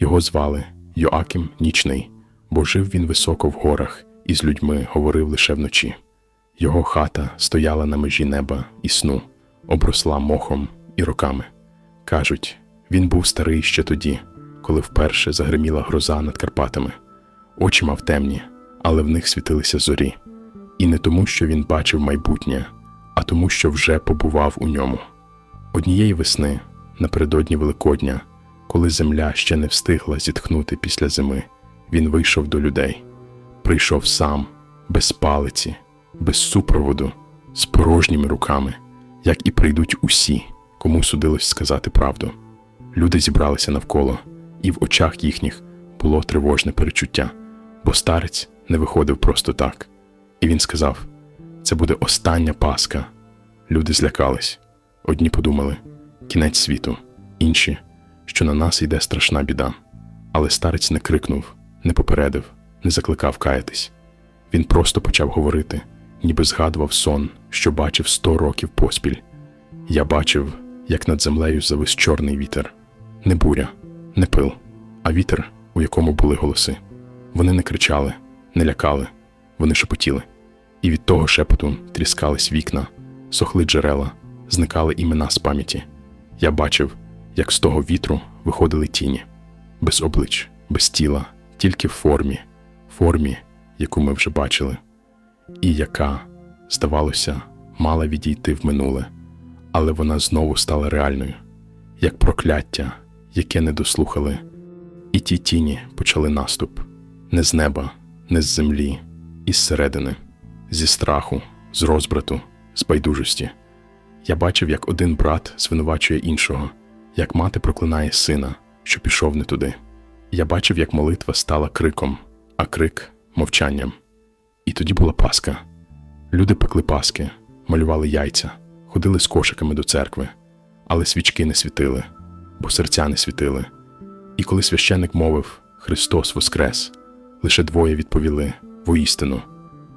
Його звали Йоаким Нічний, бо жив він високо в горах і з людьми говорив лише вночі. Його хата стояла на межі неба і сну, обросла мохом і роками. Кажуть, він був старий ще тоді, коли вперше загриміла гроза над Карпатами. Очі мав темні, але в них світилися зорі. І не тому, що він бачив майбутнє, а тому, що вже побував у ньому. Однієї весни, напередодні Великодня, коли земля ще не встигла зітхнути після зими, він вийшов до людей. Прийшов сам, без палиці, без супроводу, з порожніми руками, як і прийдуть усі, кому судилось сказати правду. Люди зібралися навколо, і в очах їхніх було тривожне перечуття, бо старець не виходив просто так. І він сказав: це буде остання Пасха. Люди злякались. Одні подумали кінець світу, інші, що на нас йде страшна біда. Але старець не крикнув, не попередив, не закликав каятись. Він просто почав говорити, ніби згадував сон, що бачив сто років поспіль. Я бачив, як над землею завис чорний вітер, не буря, не пил, а вітер, у якому були голоси. Вони не кричали, не лякали, вони шепотіли. І від того шепоту тріскались вікна, сохли джерела, зникали імена з пам'яті. Я бачив, як з того вітру виходили тіні, без облич, без тіла, тільки в формі, формі, яку ми вже бачили, і яка, здавалося, мала відійти в минуле, але вона знову стала реальною, як прокляття, яке не дослухали, і ті тіні почали наступ не з неба, не з землі, із середини, зі страху, з розбрату, з байдужості. Я бачив, як один брат звинувачує іншого, як мати проклинає сина, що пішов не туди. Я бачив, як молитва стала криком, а крик мовчанням. І тоді була Пасха. Люди пекли паски, малювали яйця, ходили з кошиками до церкви, але свічки не світили, бо серця не світили. І коли священник мовив Христос Воскрес, лише двоє відповіли воістину,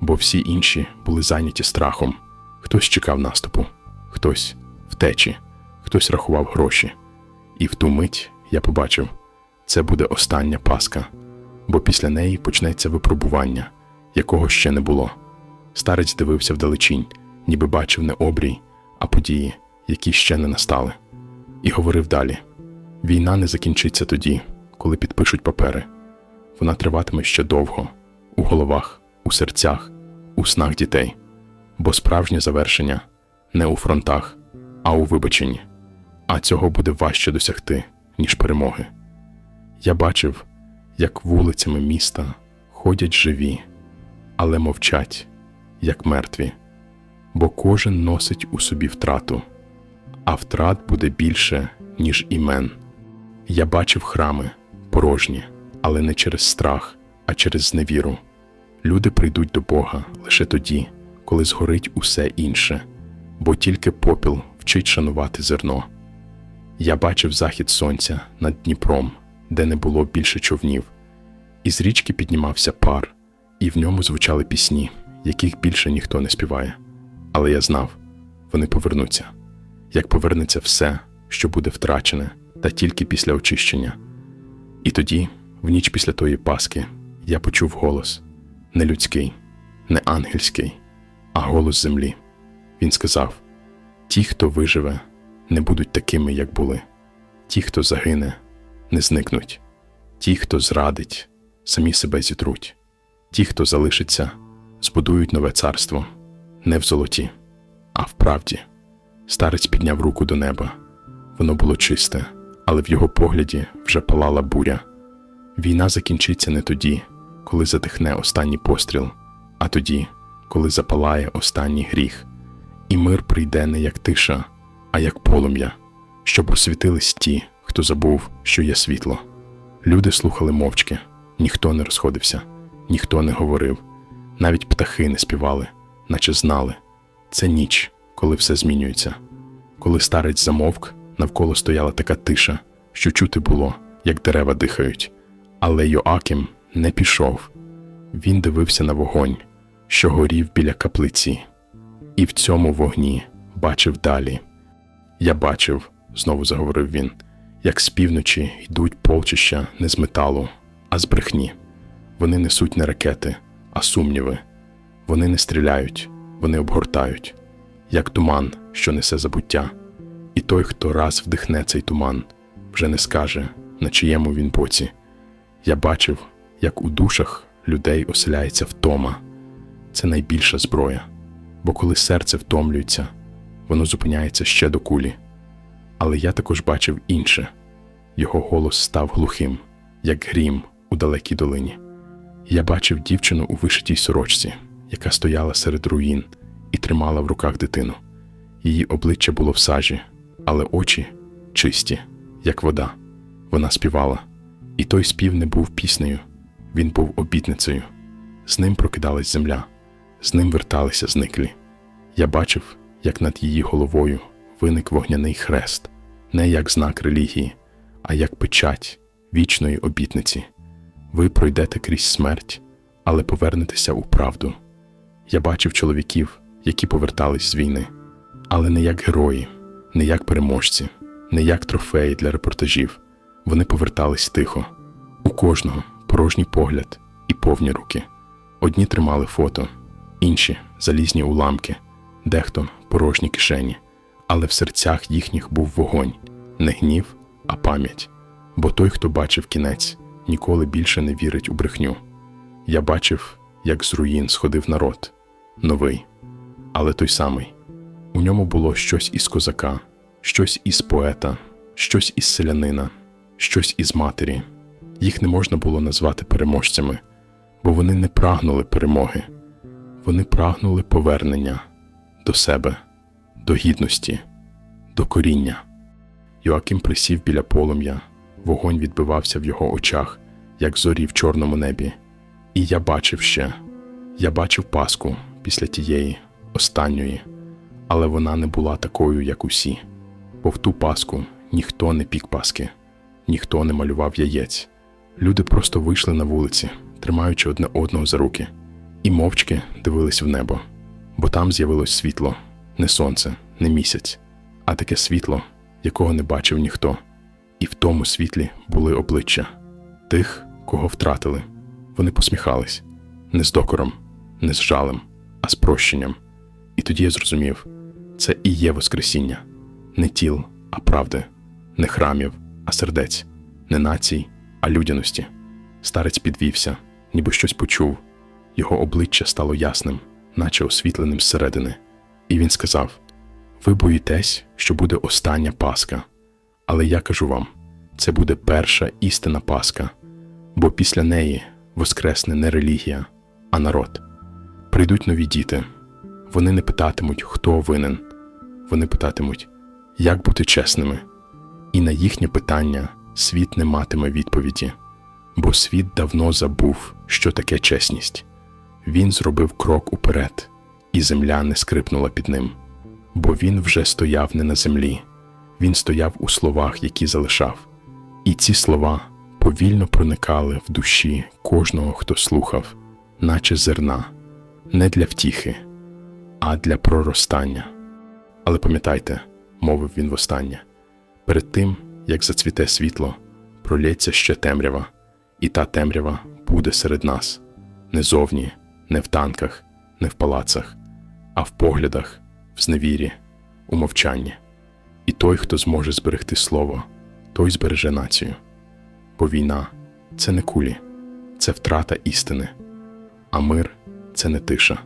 бо всі інші були зайняті страхом. Хтось чекав наступу, хтось втечі, хтось рахував гроші. І в ту мить я побачив, це буде остання Пасха, бо після неї почнеться випробування, якого ще не було. Старець дивився вдалечінь, ніби бачив не обрій, а події, які ще не настали, і говорив далі: війна не закінчиться тоді, коли підпишуть папери. Вона триватиме ще довго, у головах, у серцях, у снах дітей, бо справжнє завершення не у фронтах, а у вибаченні. А цього буде важче досягти, ніж перемоги. Я бачив, як вулицями міста ходять живі, але мовчать, як мертві, бо кожен носить у собі втрату, а втрат буде більше, ніж імен. Я бачив храми порожні, але не через страх, а через зневіру. Люди прийдуть до Бога лише тоді, коли згорить усе інше, бо тільки попіл вчить шанувати зерно. Я бачив захід сонця над Дніпром, де не було більше човнів, із річки піднімався пар, і в ньому звучали пісні, яких більше ніхто не співає. Але я знав, вони повернуться, як повернеться все, що буде втрачене, та тільки після очищення. І тоді, в ніч після тої Паски, я почув голос не людський, не ангельський, а голос землі. Він сказав: Ті, хто виживе, не будуть такими, як були, ті, хто загине, не зникнуть, ті, хто зрадить, самі себе зітруть, ті, хто залишиться, збудують нове царство, не в золоті, а в правді. Старець підняв руку до неба. Воно було чисте, але в його погляді вже палала буря. Війна закінчиться не тоді, коли затихне останній постріл, а тоді, коли запалає останній гріх, і мир прийде не як тиша, а як полум'я, щоб освітились ті, хто забув, що є світло. Люди слухали мовчки, ніхто не розходився, ніхто не говорив, навіть птахи не співали, наче знали. Це ніч, коли все змінюється. Коли старець замовк, навколо стояла така тиша, що чути було, як дерева дихають. Але Йоаким не пішов. Він дивився на вогонь, що горів біля каплиці, і в цьому вогні бачив далі. Я бачив, знову заговорив він, як з півночі йдуть полчища не з металу, а з брехні. Вони несуть не ракети, а сумніви. Вони не стріляють, вони обгортають, як туман, що несе забуття. І той, хто раз вдихне цей туман, вже не скаже, на чиєму він боці. Я бачив, як у душах людей оселяється втома. Це найбільша зброя, бо коли серце втомлюється, воно зупиняється ще до кулі. Але я також бачив інше його голос став глухим, як грім у далекій долині. Я бачив дівчину у вишитій сорочці, яка стояла серед руїн і тримала в руках дитину. Її обличчя було в сажі, але очі чисті, як вода. Вона співала, і той спів не був піснею, він був обітницею. З ним прокидалась земля, з ним верталися зниклі. Я бачив, як над її головою виник вогняний хрест, не як знак релігії, а як печать вічної обітниці. Ви пройдете крізь смерть, але повернетеся у правду. Я бачив чоловіків, які повертались з війни, але не як герої, не як переможці, не як трофеї для репортажів. Вони повертались тихо. У кожного порожній погляд і повні руки. Одні тримали фото, інші залізні уламки, дехто порожні кишені, але в серцях їхніх був вогонь, не гнів, а пам'ять. Бо той, хто бачив кінець, ніколи більше не вірить у брехню. Я бачив, як з руїн сходив народ, новий, але той самий. У ньому було щось із козака, щось із поета, щось із селянина, щось із матері. Їх не можна було назвати переможцями, бо вони не прагнули перемоги, вони прагнули повернення до себе, до гідності, до коріння. Йоаким присів біля полум'я, вогонь відбивався в його очах, як зорі в чорному небі. І я бачив ще, я бачив Паску після тієї, останньої, але вона не була такою, як усі, бо в ту Паску ніхто не пік Паски, ніхто не малював яєць. Люди просто вийшли на вулиці, тримаючи одне одного за руки, і мовчки дивились в небо, бо там з'явилось світло, не сонце, не місяць, а таке світло, якого не бачив ніхто. І в тому світлі були обличчя тих, кого втратили. Вони посміхались не з докором, не з жалем, а з прощенням. І тоді я зрозумів це і є Воскресіння, не тіл, а правди, не храмів, а сердець, не націй, а людяності. Старець підвівся, ніби щось почув. Його обличчя стало ясним, наче освітленим зсередини. І він сказав: Ви боїтесь, що буде остання Пасха. Але я кажу вам, це буде перша істина Пасха, бо після неї воскресне не релігія, а народ. Прийдуть нові діти. Вони не питатимуть, хто винен. Вони питатимуть, як бути чесними. І на їхнє питання світ не матиме відповіді, бо світ давно забув, що таке чесність. Він зробив крок уперед, і земля не скрипнула під ним, бо він вже стояв не на землі, він стояв у словах, які залишав. І ці слова повільно проникали в душі кожного, хто слухав, наче зерна, не для втіхи, а для проростання. Але пам'ятайте, мовив він востаннє, перед тим, як зацвіте світло, пролється ще темрява, і та темрява буде серед нас, не зовні, не в танках, не в палацах, а в поглядах, в зневірі, у мовчанні. І той, хто зможе зберегти слово, той збереже націю. Бо війна це не кулі, це втрата істини, а мир це не тиша,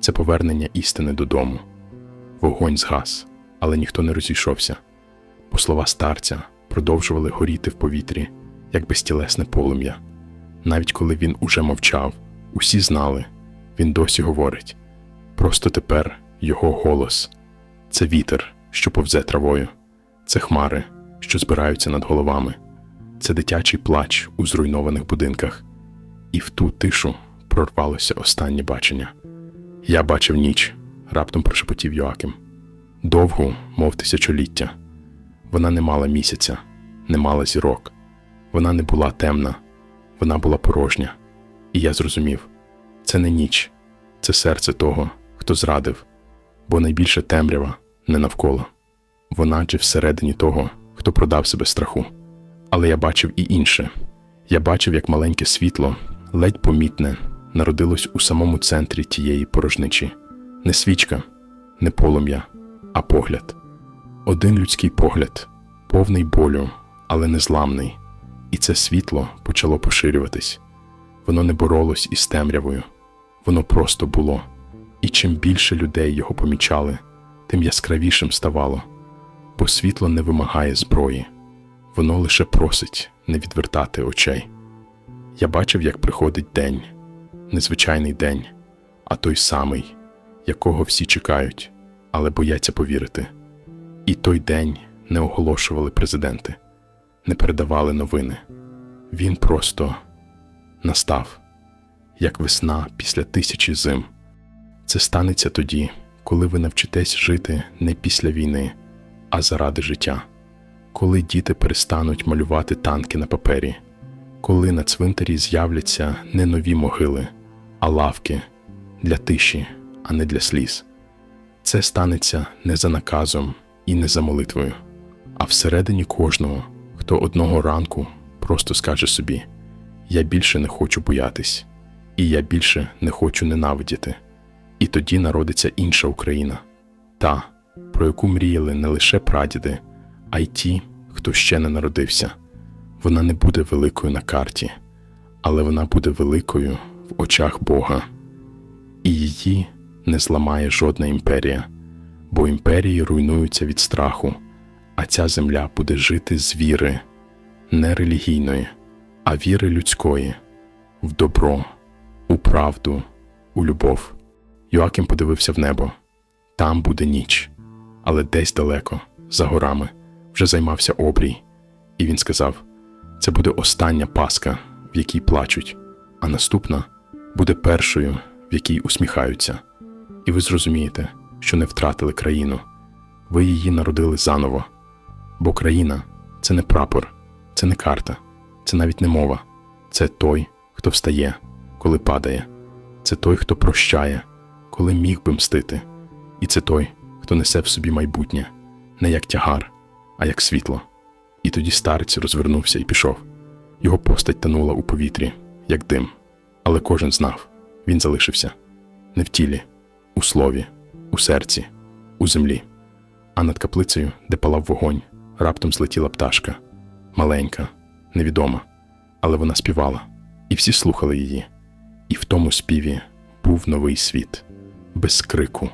це повернення істини додому. Вогонь згас, але ніхто не розійшовся, бо слова старця продовжували горіти в повітрі, як безтілесне полум'я. Навіть коли він уже мовчав, усі знали, він досі говорить. Просто тепер його голос це вітер, що повзе травою, це хмари, що збираються над головами, це дитячий плач у зруйнованих будинках. І в ту тишу прорвалося останнє бачення. Я бачив ніч, раптом прошепотів Йоаким. Довгу, мов тисячоліття. Вона не мала місяця, не мала зірок. Вона не була темна, вона була порожня. І я зрозумів це не ніч, це серце того, хто зрадив, бо найбільше темрява не навколо. Вона чи всередині того, хто продав себе страху. Але я бачив і інше. Я бачив, як маленьке світло, ледь помітне, народилось у самому центрі тієї порожничі. Не свічка, не полум'я, а погляд. Один людський погляд, повний болю, але незламний. І це світло почало поширюватись. Воно не боролось із темрявою, воно просто було. І чим більше людей його помічали, тим яскравішим ставало, бо світло не вимагає зброї, воно лише просить не відвертати очей. Я бачив, як приходить день, незвичайний день, а той самий, якого всі чекають, але бояться повірити. І той день не оголошували президенти, не передавали новини. Він просто настав, як весна після тисячі зим. Це станеться тоді, коли ви навчитесь жити не після війни, а заради життя, коли діти перестануть малювати танки на папері, коли на цвинтарі з'являться не нові могили, а лавки для тиші, а не для сліз. Це станеться не за наказом і не за молитвою, а всередині кожного, хто одного ранку просто скаже собі: Я більше не хочу боятись, і я більше не хочу ненавидіти. І тоді народиться інша Україна, та, про яку мріяли не лише прадіди, а й ті, хто ще не народився. Вона не буде великою на карті, але вона буде великою в очах Бога. І її не зламає жодна імперія, бо імперії руйнуються від страху, а ця земля буде жити з віри, не релігійної, а віри людської, в добро, у правду, у любов. Йоаким подивився в небо. Там буде ніч, але десь далеко, за горами, вже займався обрій, і він сказав: це буде остання паска, в якій плачуть, а наступна буде першою, в якій усміхаються. І ви зрозумієте, що не втратили країну, ви її народили заново. Бо країна це не прапор, це не карта, це навіть не мова, це той, хто встає, коли падає, це той, хто прощає коли міг би мстити, і це той, хто несе в собі майбутнє, не як тягар, а як світло. І тоді старець розвернувся і пішов. Його постать танула у повітрі, як дим. Але кожен знав він залишився не в тілі, у слові, у серці, у землі. А над каплицею, де палав вогонь, раптом злетіла пташка маленька, невідома, але вона співала, і всі слухали її. І в тому співі був новий світ без крику,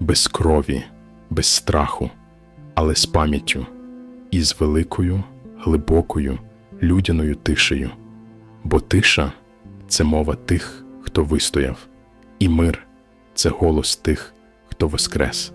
без крові, без страху, але з пам'яттю і з великою, глибокою, людяною тишею. Бо тиша це мова тих, хто вистояв, і мир це голос тих, хто воскрес.